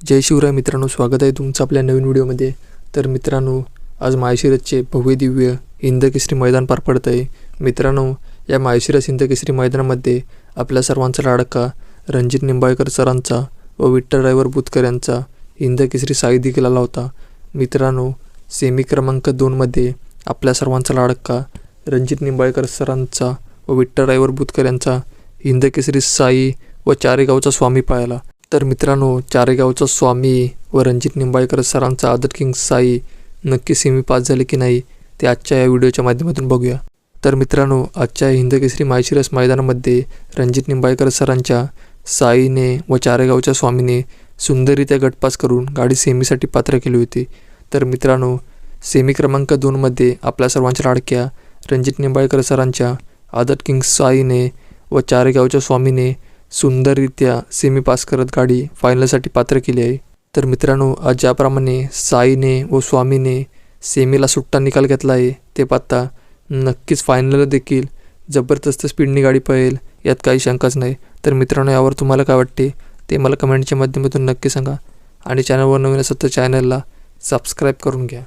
जय शिवराय मित्रांनो स्वागत आहे तुमचं आपल्या नवीन व्हिडिओमध्ये. तर मित्रांनो आज माळशिरसचे भव्य दिव्य हिंदकेसरी मैदान पार पडत आहे. मित्रांनो या माळशिरस हिंदकेसरी मैदानामध्ये आपल्या सर्वांचा लाडका रणजित निंबाळकर सरांचा व विठ्ठल ड्रायव्हर बुतकर यांचा हिंदकेसरी साई देखील आला होता. मित्रांनो सेमी क्रमांक दोनमध्ये आपल्या सर्वांचा लाडका रणजित निंबाळकर सरांचा व विठ्ठल ड्रायव्हर बुतकर यांचा हिंदकेसरी साई व चारेगावचा स्वामी पाळला तर मित्रांनो चारेगावचा स्वामी व रणजित निंबाळकर सरांचा आदर किंग साई नक्की सेमी पास झाले की नाही ते आजच्या या व्हिडिओच्या माध्यमातून बघूया. तर मित्रांनो आजच्या या हिंदकेसरी मायशिरस मैदानामध्ये रणजित निंबाळकर सरांच्या साईने व चारेगावच्या स्वामीने सुंदररित्या गटपास करून गाडी सेमीसाठी पात्र केली होती. तर मित्रांनो सेमी क्रमांक दोनमध्ये आपल्या सर्वांच्या लाडक्या रणजित निंबाळकर सरांच्या आदत किंग साईने व चारेगावच्या स्वामीने सुंदररित्या सेमी पास करत गाडी फायनलसाठी पात्र केली आहे. तर मित्रांनो आज ज्याप्रमाणे साईने व स्वामीने सेमीला सुट्टा निकाल घेतला आहे ते पाहता नक्कीच फायनलला देखील जबरदस्त स्पीडनी गाडी पळेल यात काही शंकाच नाही. तर मित्रांनो यावर तुम्हाला काय वाटते ते मला कमेंटच्या माध्यमातून नक्की सांगा. आणि चॅनलवर नवीन असत तर चॅनलला सबस्क्राईब करून घ्या.